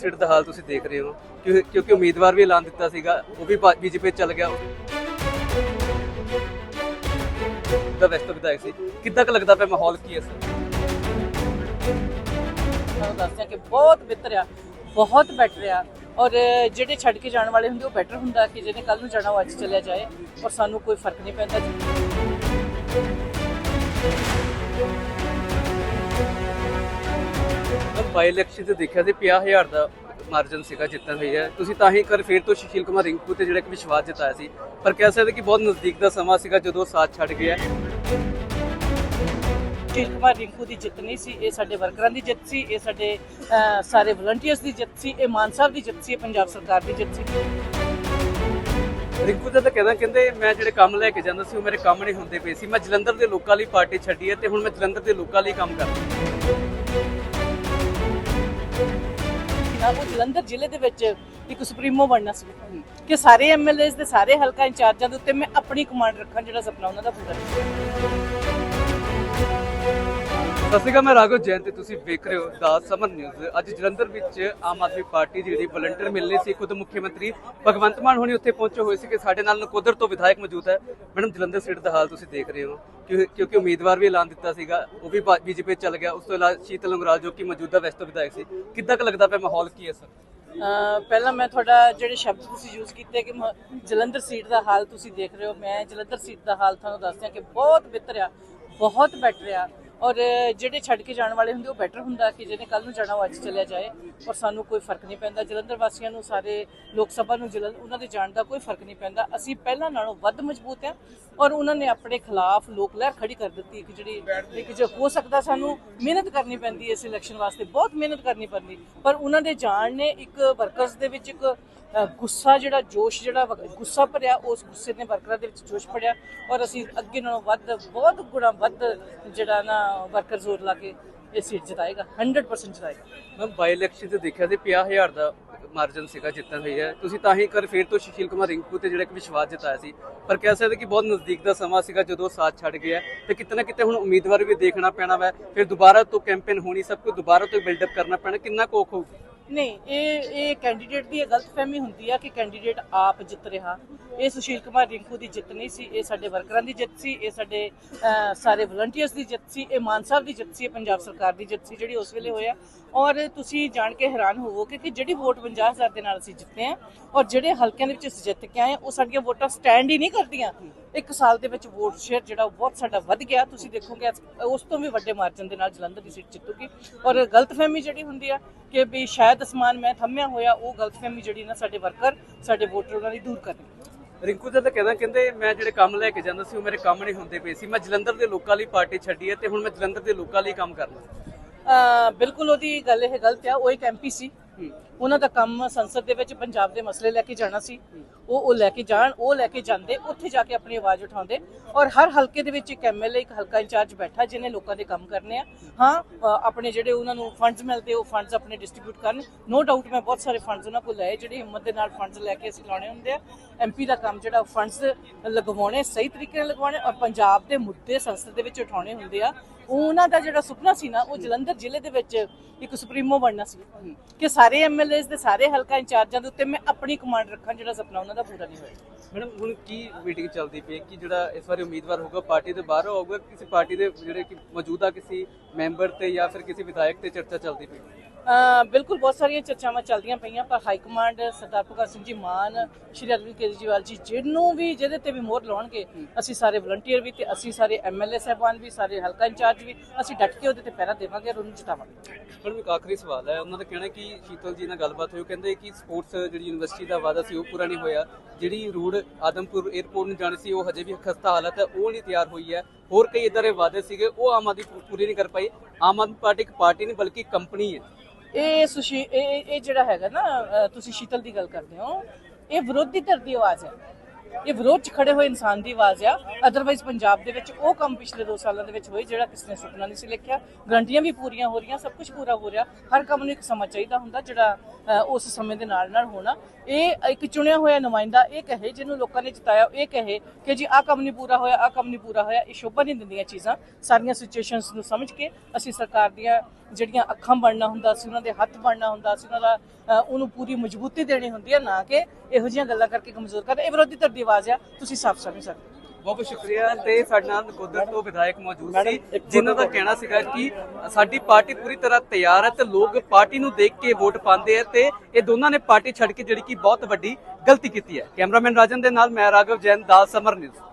Seat ਦਾ ਹਾਲ ਤੁਸੀਂ ਦੇਖ ਰਹੇ ਹੋ। ਕਿਉਂਕਿ ਉਮੀਦਵਾਰ ਵੀ ਐਲਾਨ ਦਿੱਤਾ ਸੀਗਾ, ਉਹ ਵੀ ਬੀਜੇਪੀ ਚੱਲ ਗਿਆ। ਦਾ ਵੈਸਟ ਵਿਧਾਇਕ ਸੀ। ਕਿੱਦਾਂ ਕੁ ਲੱਗਦਾ ਪਿਆ ਮਾਹੌਲ? ਕੀ ਹੈ ਸਰ? ਤੁਹਾਨੂੰ ਦੱਸਦੇ ਕਿ ਬਹੁਤ ਬਿਹਤਰ ਆ, ਬਹੁਤ ਬੈਟਰ ਆ। ਔਰ ਜਿਹੜੇ ਛੱਡ ਕੇ ਜਾਣ ਵਾਲੇ ਹੁੰਦੇ, ਉਹ ਬੈਟਰ ਹੁੰਦਾ ਕਿ ਜਿਹਨੇ ਕੱਲ ਨੂੰ ਜਾਣਾ ਉਹ ਅੱਜ ਚਲਿਆ ਜਾਏ। ਔਰ ਸਾਨੂੰ ਕੋਈ ਫ਼ਰਕ ਨਹੀਂ ਪੈਂਦਾ। ਬਾਈ ਇਲੈਕਸ਼ਨ ਤੇ ਦੇਖਿਆ ਸੀ 50000 ਦਾ ਮਾਰਜਨ ਸੀਗਾ ਜਿੱਤਣ ਹੋਈ ਹੈ। ਤੁਸੀਂ ਤਾਂ ਹੀ ਕਰ ਫੇਰ ਤੋਂ ਸੁਸ਼ੀਲ ਕੁਮਾਰ ਰਿੰਕੂ ਤੇ ਜਿਹੜਾ ਇੱਕ ਵਿਸ਼ਵਾਸ ਜਤਾਇਆ ਸੀ। ਪਰ ਕਹਿ ਸਕਦੇ ਕਿ ਬਹੁਤ ਨਜ਼ਦੀਕ ਦਾ ਸਮਾਂ ਸੀਗਾ ਜਦੋਂ ਸਾਥ ਛੱਡ ਗਿਆ। ਸੁਸ਼ੀਲ ਕੁਮਾਰ ਰਿੰਕੂ ਦੀ ਜਿੱਤ ਨਹੀਂ ਸੀ ਇਹ ਸਾਡੇ ਵਰਕਰਾਂ ਦੀ ਜਿੱਤ ਸੀ ਇਹ ਸਾਡੇ ਸਾਰੇ ਵਲੰਟੀਅਰਸ ਦੀ ਜਿੱਤ ਸੀ ਇਹ ਮਾਨ ਸਾਹਿਬ ਦੀ ਜਿੱਤ ਸੀ ਪੰਜਾਬ ਸਰਕਾਰ ਦੀ ਜਿੱਤ ਸੀ। ਰਿੰਕੂ ਦਾ ਤਾਂ ਕਹਿੰਦਾ ਕਹਿੰਦੇ ਮੈਂ ਜਿਹੜੇ ਕੰਮ ਲੈ ਕੇ ਜਾਂਦਾ ਸੀ ਉਹ ਮੇਰੇ ਕੰਮ ਨਹੀਂ ਹੁੰਦੇ ਪਏ ਸੀ। ਮੈਂ ਜਲੰਧਰ ਦੇ ਲੋਕਾਂ ਲਈ ਪਾਰਟੀ ਛੱਡੀ ਹੈ ਤੇ ਹੁਣ ਮੈਂ ਜਲੰਧਰ ਦੇ ਲੋਕਾਂ ਲਈ ਕੰਮ ਕਰਦਾ ਨਾ ਉਹ ਜਲੰਧਰ ਜ਼ਿਲ੍ਹੇ ਦੇ ਵਿੱਚ ਇੱਕ ਸੁਪਰੀਮੋ ਬਣਨਾ ਸੀ। ਕਿ ਸਾਰੇ ਐਮਐਲਏਸ ਦੇ ਸਾਰੇ ਹਲਕਾ ਇੰਚਾਰਜਾਂ ਦੇ ਉੱਤੇ ਮੈਂ ਆਪਣੀ ਕਮਾਂਡ ਰੱਖਾਂ ਜਿਹੜਾ ਸੁਪਨਾ ਉਹਨਾਂ ਦਾ ਪੂਰਾ ਸਤਿ ਸ਼੍ਰੀ ਅਕਾਲ, ਮੈਂ ਰਾਘਵ ਜੈਨ ਤੇ ਤੁਸੀਂ ਵੇਖ ਰਹੇ ਹੋ ਦਾ ਸਮਰ ਨਿਊਜ਼। ਅੱਜ ਜਲੰਧਰ ਵਿੱਚ ਆਮ ਆਦਮੀ ਪਾਰਟੀ ਦੀ ਜਿਹੜੀ ਵਲੰਟੀਅਰ ਮਿਲਣੀ ਸੀ, ਖੁਦ ਮੁੱਖ ਮੰਤਰੀ ਭਗਵੰਤ ਮਾਨ ਹੋਣੀ ਉੱਥੇ ਪਹੁੰਚੇ ਹੋਏ ਸੀ ਕਿ ਸਾਡੇ ਨਾਲ ਨਕੋਦਰ ਤੋਂ ਵਿਧਾਇਕ ਮੌਜੂਦ ਹੈ। ਮੈਡਮ, ਜਲੰਧਰ ਸੀਟ ਦਾ ਹਾਲ ਤੁਸੀਂ ਦੇਖ ਰਹੇ ਹੋ। ਕਿਉਂਕਿ ਉਮੀਦਵਾਰ ਵੀ ਐਲਾਨ ਦਿੱਤਾ ਸੀਗਾ, ਉਹ ਵੀ ਬੀਜੇਪੀ ਚੱਲ ਗਿਆ। ਉਸ ਤੋਂ ਇਲਾਵਾ ਸ਼ੀਤਲ ਅੰਗਰਾਲ ਜੋ ਕਿ ਮੌਜੂਦਾ ਵੈਸਟ ਵਿਧਾਇਕ ਸੀ। ਕਿੱਦਾਂ ਕੁ ਲੱਗਦਾ ਪਿਆ ਮਾਹੌਲ? ਕੀ ਹੈ ਸਰ? ਪਹਿਲਾਂ ਮੈਂ ਤੁਹਾਡਾ ਜਿਹੜੇ ਸ਼ਬਦ ਤੁਸੀਂ ਯੂਜ਼ ਕੀਤੇ ਕਿ ਜਲੰਧਰ ਸੀਟ ਦਾ ਹਾਲ ਤੁਸੀਂ ਦੇਖ ਰਹੇ ਹੋ। ਮੈਂ ਜਲੰਧਰ ਸੀਟ ਦਾ ਹਾਲ ਤੁਹਾਨੂੰ ਦੱਸਦਿਆਂ ਕਿ ਬਹੁਤ ਬਿਹਤਰ ਆ ਬਹੁਤ ਬੈਟਰ ਆ ਔਰ ਜਿਹੜੇ ਛੱਡ ਕੇ ਜਾਣ ਵਾਲੇ ਹੁੰਦੇ, ਉਹ ਬੈਟਰ ਹੁੰਦਾ ਕਿ ਜਿਹਨੇ ਕੱਲ ਨੂੰ ਜਾਣਾ ਉਹ ਅੱਜ ਚਲਿਆ ਜਾਏ। ਔਰ ਸਾਨੂੰ ਕੋਈ ਫ਼ਰਕ ਨਹੀਂ ਪੈਂਦਾ। ਜਲੰਧਰ ਵਾਸੀਆਂ ਨੂੰ, ਸਾਰੇ ਲੋਕ ਸਭਾ ਨੂੰ ਜਲੰਧਰ ਉਹਨਾਂ ਦੇ ਜਾਣ ਦਾ ਕੋਈ ਫ਼ਰਕ ਨਹੀਂ ਪੈਂਦਾ। ਅਸੀਂ ਪਹਿਲਾਂ ਨਾਲੋਂ ਵੱਧ ਮਜ਼ਬੂਤ ਹਾਂ ਔਰ ਉਹਨਾਂ ਨੇ ਆਪਣੇ ਖਿਲਾਫ ਲੋਕ ਲਹਿਰ ਖੜੀ ਕਰ ਦਿੱਤੀ। ਕਿ ਜਿਹੜੀ, ਇੱਕ ਜੋ ਹੋ ਸਕਦਾ ਸਾਨੂੰ ਮਿਹਨਤ ਕਰਨੀ ਪੈਂਦੀ ਇਸ ਇਲੈਕਸ਼ਨ ਵਾਸਤੇ, ਬਹੁਤ ਮਿਹਨਤ ਕਰਨੀ ਪੈਂਦੀ। ਪਰ ਉਹਨਾਂ ਦੇ ਜਾਣ ਨੇ ਇੱਕ ਵਰਕਰਸ ਦੇ ਵਿੱਚ ਇੱਕ ਗੁੱਸਾ ਜਿਹੜਾ, ਜੋਸ਼ ਜਿਹੜਾ ਗੁੱਸਾ ਭਰਿਆ, ਉਸ ਗੁੱਸੇ ਨੇ ਵਰਕਰਾਂ ਦੇ ਵਿੱਚ ਜੋਸ਼ ਭਰਿਆ ਔਰ ਅਸੀਂ ਅੱਗੇ ਨਾਲੋਂ ਵੱਧ, ਬਹੁਤ ਗੁਣਾ ਵੱਧ ਜਿਹੜਾ ਨਾ ਵਰਕਰ ਜ਼ੋਰ ਲਾ ਕੇ ਇਹ ਸੀਟ ਜਿਤਾਏਗਾ 100% ਜਿਤਾਏਗਾ। ਮੈਂ ਬਾਈ ਇਲੈਕਸ਼ਨ ਤੇ ਦੇਖਿਆ ਸੀ 50000 ਦਾ ਮਾਰਜਨ ਸੀਗਾ ਜਿੱਤਣ ਹੋਈ ਹੈ। ਤੁਸੀਂ ਤਾਂ ਹੀ ਵਾਰ ਫੇਰ ਤੋਂ ਸੁਸ਼ੀਲ ਕੁਮਾਰ ਰਿੰਕੂ ਤੇ ਜਿਹੜਾ ਇੱਕ ਵਿਸ਼ਵਾਸ ਜਤਾਇਆ ਸੀ, ਪਰ ਕਹਿ ਸਕਦੇ ਕਿ ਬਹੁਤ ਨਜ਼ਦੀਕ ਦਾ ਸਮਾਂ ਸੀਗਾ ਜਦੋਂ ਸਾਥ ਛੱਡ ਗਿਆ ਤੇ ਕਿਤੇ ਨਾ ਕਿਤੇ ਹੁਣ ਉਮੀਦਵਾਰ ਵੀ ਦੇਖਣਾ ਪੈਣਾ ਵਾ, ਫਿਰ ਦੁਬਾਰਾ ਤੋਂ ਕੈਂਪੇਨ ਹੋਣੀ, ਸਭ ਕੁਝ ਦੁਬਾਰਾ ਤੋਂ ਬਿਲਡ ਅਪ ਕਰਨਾ ਪੈਣਾ, ਕਿੰਨਾ ਕੋਖ ਹੋਊਗੀ ਨਹੀਂ ਇਹ ਇਹ ਕੈਂਡੀਡੇਟ ਦੀ ਇਹ ਗਲਤਫਹਿਮੀ ਹੁੰਦੀ ਆ ਕਿ ਕੈਂਡੀਡੇਟ ਆਪ ਜਿੱਤ ਰਿਹਾ। ਇਹ ਸੁਸ਼ੀਲ ਕੁਮਾਰ ਰਿੰਕੂ ਦੀ ਜਿੱਤ ਨਹੀਂ ਸੀ ਇਹ ਸਾਡੇ ਵਰਕਰਾਂ ਦੀ ਜਿੱਤ ਸੀ ਇਹ ਸਾਡੇ ਅਹ, ਸਾਰੇ ਵਲੰਟੀਅਰਸ ਦੀ ਜਿੱਤ ਸੀ ਇਹ ਮਾਨ ਸਾਹਿਬ ਦੀ ਜਿੱਤ ਸੀ ਇਹ ਪੰਜਾਬ ਸਰਕਾਰ ਦੀ ਜਿੱਤ ਸੀ ਜਿਹੜੀ ਉਸ ਵੇਲੇ ਹੋਇਆ। ਔਰ ਤੁਸੀਂ ਜਾਣ ਕੇ ਹੈਰਾਨ ਹੋਵੋਗੇ ਕਿ ਜਿਹੜੀ ਵੋਟ 50000 ਦੇ ਨਾਲ ਅਸੀਂ ਜਿੱਤੇ ਆ ਔਰ ਜਿਹੜੇ ਹਲਕਿਆਂ ਦੇ ਵਿੱਚ ਅਸੀਂ ਜਿੱਤ ਕੇ ਆਏ ਹਾਂ, ਉਹ ਸਾਡੀਆਂ ਵੋਟਾਂ ਸਟੈਂਡ ਹੀ ਨਹੀਂ ਕਰਦੀਆਂ। ਇੱਕ ਸਾਲ ਦੇ ਵਿੱਚ ਵੋਟ ਸ਼ੇਅਰ ਜਿਹੜਾ ਉਹ ਬਹੁਤ ਸਾਡਾ ਵੱਧ ਗਿਆ। ਤੁਸੀਂ ਦੇਖੋਗੇ ਅੱਜ ਉਸ ਤੋਂ ਵੀ ਵੱਡੇ ਮਾਰਜਨ ਦੇ ਨਾਲ ਜਲੰਧਰ ਦੀ ਸੀਟ ਜਿੱਤੂਗੀ। ਔਰ ਗਲਤਫਹਿਮੀ ਜਿਹੜੀ ਹੁੰਦੀ ਆ ਕਿ ਵੀ ਸ਼ਾਇਦ ਅਸਮਾਨ ਮੈਂ ਥੰਮਿਆ ਹੋਇਆ ਉਹ ਗਲਤਫਹਿਮੀ ਜਿਹੜੀ ਨਾ ਸਾਡੇ ਵਰਕਰ ਸਾਡੇ ਵੋਟਰ ਉਹਨਾਂ ਦੀ ਦੂਰ ਕਰਨੀ। ਰਿੰਕੂ ਦਾ ਤਾਂ ਕਹਿੰਦਾ ਕਹਿੰਦੇ ਮੈਂ ਜਿਹੜੇ ਕੰਮ ਲੈ ਕੇ ਜਾਂਦਾ ਸੀ ਉਹ ਮੇਰੇ ਕੰਮ ਨਹੀਂ ਹੁੰਦੇ ਪਏ ਸੀ। ਮੈਂ ਜਲੰਧਰ ਦੇ ਲੋਕਾਂ ਲਈ ਪਾਰਟੀ ਛੱਡੀ ਹੈ ਤੇ ਹੁਣ ਮੈਂ ਜਲੰਧਰ ਦੇ ਲੋਕਾਂ ਲਈ ਕੰਮ ਕਰਨਾ। ਬਿਲਕੁਲ ਉਹਦੀ ਗੱਲ ਇਹ ਗਲਤ ਆ ਉਹ ਇੱਕ ਐਮਪੀ ਸੀ। ਉਹਨਾਂ ਦਾ ਕੰਮ ਸੰਸਦ ਦੇ ਵਿੱਚ ਪੰਜਾਬ ਦੇ ਮਸਲੇ ਲੈ ਕੇ ਜਾਣਾ ਸੀ। ਉਹ ਉਹ ਲੈ ਕੇ ਜਾਣ, ਉਹ ਲੈ ਕੇ ਜਾਂਦੇ, ਉੱਥੇ ਜਾ ਕੇ ਆਪਣੀ ਆਵਾਜ਼ ਉਠਾਉਂਦੇ ਔਰ ਹਰ ਹਲਕੇ ਦੇ ਵਿੱਚ ਇੱਕ ਐਮਐਲਏ ਇੱਕ ਹਲਕਾ ਇੰਚਾਰਜ ਬੈਠਾ ਜਿਹਨੇ ਲੋਕਾਂ ਦੇ ਕੰਮ ਕਰਨੇ ਆ। ਹਾਂ ਆਪਣੇ ਜਿਹੜੇ ਉਹਨਾਂ ਨੂੰ ਫੰਡਸ ਮਿਲਦੇ, ਉਹ ਫੰਡਸ ਆਪਣੇ ਡਿਸਟ੍ਰੀਬਿਊਟ ਕਰਨ। ਨੋ ਡਾਊਟ ਮੈਂ ਬਹੁਤ ਸਾਰੇ ਫੰਡਸ ਉਹਨਾਂ ਕੋਲ ਲਏ, ਜਿਹੜੇ ਹਿੰਮਤ ਦੇ ਨਾਲ ਫੰਡਸ ਲੈ ਕੇ ਅਸੀਂ ਲਾਉਣੇ ਹੁੰਦੇ ਆ। ਐਮਪੀ ਦਾ ਕੰਮ ਜਿਹੜਾ ਫੰਡਸ ਲਗਵਾਉਣੇ, ਸਹੀ ਤਰੀਕੇ ਨਾਲ ਲਗਵਾਉਣੇ ਔਰ ਪੰਜਾਬ ਦੇ ਮੁੱਦੇ ਸੰਸਦ ਦੇ ਵਿੱਚ ਉਠਾਉਣੇ ਹੁੰਦੇ ਆ। ਉਹਨਾਂ ਦਾ ਜਿਹੜਾ ਸੁਪਨਾ ਸੀ ਨਾ, ਉਹ ਜਲੰਧਰ ਜ਼ਿਲ੍ਹੇ ਦੇ ਵਿੱਚ ਇੱਕ ਸੁਪਰੀਮੋ ਬਣਨਾ ਸੀ। ਕਿ ਸਾਰੇ ਐਮਐਲਏਸ ਦੇ ਸਾਰੇ ਹਲਕਾ ਇੰਚਾਰਜਾਂ ਦੇ ਉੱਤੇ ਮੈਂ ਆਪਣੀ ਕਮਾਂਡ ਰੱਖਾਂ, ਜਿਹੜਾ ਸੁਪਨਾ ਉਹਨਾਂ ਦਾ ਪੂਰਾ ਨਹੀਂ ਹੋਇਆ। ਮੈਡਮ, ਹੁਣ ਕੀ ਮੀਟਿੰਗ ਚੱਲਦੀ ਪਈ ਹੈ? ਕਿ ਜਿਹੜਾ ਇਸ ਵਾਰੀ ਉਮੀਦਵਾਰ ਹੋਊਗਾ, ਪਾਰਟੀ ਦੇ ਬਾਹਰੋਂ ਆਊਗਾ ਕਿਸੇ ਪਾਰਟੀ ਦੇ ਜਿਹੜੇ ਕਿ ਮੌਜੂਦਾ ਕਿਸੇ ਮੈਂਬਰ ਤੇ ਜਾਂ ਫਿਰ ਕਿਸੇ ਵਿਧਾਇਕ ਤੇ ਚਰਚਾ ਚੱਲਦੀ ਪਈ ਬਿਲਕੁਲ ਬਹੁਤ ਸਾਰੀਆਂ ਚਰਚਾਵਾਂ ਚੱਲਦੀਆਂ ਪਈਆਂ, ਪਰ ਹਾਈ ਕਮਾਂਡ ਸਰਦਾਰ ਭਗਤ ਸਿੰਘ ਜੀ ਮਾਨ, ਸ਼੍ਰੀ ਅਰਵਿੰਦ ਕੇਜਰੀਵਾਲ ਜੀ ਜਿਹਨੂੰ ਵੀ ਜਿਹਦੇ ਤੇ ਵੀ ਮੋਹਰ ਲਾਉਣਗੇ, ਅਸੀਂ ਸਾਰੇ ਵਲੰਟੀਅਰ ਵੀ ਤੇ ਅਸੀਂ ਸਾਰੇ ਐਮਐਲਏ ਸਾਹਿਬਾਨ ਵੀ, ਸਾਰੇ ਹਲਕਾ ਇੰਚਾਰਜ ਵੀ, ਅਸੀਂ ਡਟ ਕੇ ਉਹਦੇ ਤੇ ਪਹਿਰਾ ਦੇਵਾਂਗੇ ਔਰ ਉਹਨੂੰ ਜਿਤਾਵਾਂਗੇ। ਮੈਡਮ ਇੱਕ ਆਖਰੀ ਸਵਾਲ ਹੈ, ਉਹਨਾਂ ਦਾ ਕਹਿਣਾ ਕਿ ਸ਼ੀਤਲ ਜੀ ਨਾਲ ਗੱਲਬਾਤ ਹੋਈ, ਉਹ ਕਹਿੰਦੇ ਕਿ ਸਪੋਰਟਸ ਜਿਹੜੀ ਯੂਨੀਵਰਸਿਟੀ ਦਾ ਵਾਅਦਾ ਸੀ ਉਹ ਪੂਰਾ ਨਹੀਂ ਹੋਇਆ, ਜਿਹੜੀ ਰੂਟ ਆਦਮਪੁਰ 에ਅਰਪੋਰਟ ਨੂੰ ਜਾਣੀ ਸੀ, ਉਹ ਹਜੇ ਵੀ ਖਸਤਾ ਹਾਲਤ ਹੈ, ਉਹ ਨਹੀਂ ਤਿਆਰ ਹੋਈ ਹੈ, ਹੋਰ ਕਈ ਇਦਾਂ ਦੇ ਵਾਅਦੇ ਸੀਗੇ, ਉਹ ਆਮ ਆਦਮੀ ਪੂ- ਪੂਰੇ ਨਹੀਂ ਕਰ ਪਾਈ ਆਮ ਆਦਮੀ ਪਾਰਟੀ ਇੱਕ ਪਾਰਟੀ ਨਹੀਂ, ਬਲਕਿ ਕੰਪਨੀ ਹੈ। ਇਹ ਸੁਸ਼ੀ ਇਹ ਇਹ- ਜਿਹੜਾ ਹੈਗਾ ਨਾ ਤੁਸੀਂ ਸ਼ੀਤਲ ਦੀ ਗੱਲ ਕਰਦੇ ਹੋ, ਇਹ ਵਿਰੋਧੀ ਧਿਰ ਦੀ ਆਵਾਜ਼ ਹੈ। ਇਹ ਵਿਰੋਧ 'ਚ ਖੜੇ ਹੋਏ ਇਨਸਾਨ ਦੀ ਆਵਾਜ਼ ਆ। ਅਦਰਵਾਈਜ਼ ਪੰਜਾਬ ਦੇ ਵਿੱਚ ਉਹ ਕੰਮ ਪਿਛਲੇ 2 ਸਾਲਾਂ ਦੇ ਵਿੱਚ ਹੋਏ ਜਿਹੜਾ ਕਿਸੇ ਨੇ ਸੁਪਨਾ ਨਹੀਂ ਸੀ ਲਿਖਿਆ। ਗਰੰਟੀਆਂ ਵੀ ਪੂਰੀਆਂ ਹੋ ਰਹੀਆਂ, ਸਭ ਕੁਝ ਪੂਰਾ ਹੋ ਰਿਹਾ। ਹਰ ਕੰਮ ਨੂੰ ਇੱਕ ਸਮਾਂ ਚਾਹੀਦਾ ਹੁੰਦਾ ਜਿਹੜਾ ਉਸ ਸਮੇਂ ਦੇ ਨਾਲ ਨਾਲ ਹੋਣਾ। ਇਹ ਇੱਕ ਚੁਣਿਆ ਹੋਇਆ ਨੁਮਾਇੰਦਾ ਇਹ ਕਹੇ, ਜਿਹਨੂੰ ਲੋਕਾਂ ਨੇ ਜਿਤਾਇਆ, ਇਹ ਕਹੇ ਕਿ ਜੀ ਆਹ ਕੰਮ ਨਹੀਂ ਪੂਰਾ ਹੋਇਆ, ਆਹ ਕੰਮ ਨਹੀਂ ਪੂਰਾ ਹੋਇਆ, ਇਹ ਸ਼ੋਭਾ ਨਹੀਂ ਦਿੰਦੀਆਂ ਚੀਜ਼ਾਂ। ਸਾਰੀਆਂ ਸਿਚੁਏਸ਼ਨਸ ਨੂੰ ਸਮਝ ਕੇ ਅਸੀਂ ਸਰਕਾਰ ਦੀਆਂ ਜਿਹੜੀਆਂ ਅੱਖਾਂ ਬਣਨਾ ਹੁੰਦਾ ਸੀ ਉਹਨਾਂ ਦੇ ਹੱਥ ਬਣਨਾ ਹੁੰਦਾ ਸੀ ਉਹਨਾਂ ਦਾ ਉਹਨੂੰ ਪੂਰੀ ਮਜ਼ਬੂਤੀ ਦੇਣੀ ਹੁੰਦੀ ਹੈ ਨਾ ਕਿ ਇਹੋ ਜਿਹੀਆਂ ਗੱਲਾਂ ਕਰਕੇ ਕਮਜ਼ੋਰ ਕਰਨਾ। ਇਹ ਵਿਰੋਧੀ ਧਿਰ ਦੀ ਆਵਾਜ਼ ਆ ਤੁਸੀਂ ਸਾਫ਼ ਸਮਝ ਸਕਦੇ ਹੋ। ਬਹੁਤ ਬਹੁਤ ਸ਼ੁਕਰੀਆ ਤੇ ਸਾਡੇ ਨਾਲ ਨਕੋਦਰ ਤੋਂ ਵਿਧਾਇਕ ਮੌਜੂਦ ਸੀ ਜਿਨ੍ਹਾਂ ਦਾ ਕਹਿਣਾ ਸੀਗਾ ਕਿ ਸਾਡੀ ਪਾਰਟੀ ਪੂਰੀ ਤਰ੍ਹਾਂ ਤਿਆਰ ਹੈ ਤੇ ਲੋਕ ਪਾਰਟੀ ਨੂੰ ਦੇਖ ਕੇ ਵੋਟ ਪਾਉਂਦੇ ਆ ਤੇ ਇਹ ਦੋਨਾਂ ਨੇ ਪਾਰਟੀ ਛੱਡ ਕੇ ਜਿਹੜੀ ਕਿ ਬਹੁਤ ਵੱਡੀ ਗਲਤੀ ਕੀਤੀ ਹੈ ਕੈਮਰਾਮੈਨ ਰਾਜਨ ਦੇ ਨਾਲ ਮੈਂ ਰਾਘਵ ਜੈਨ ਦਾ ਸਮਰ ਨਿਊਜ਼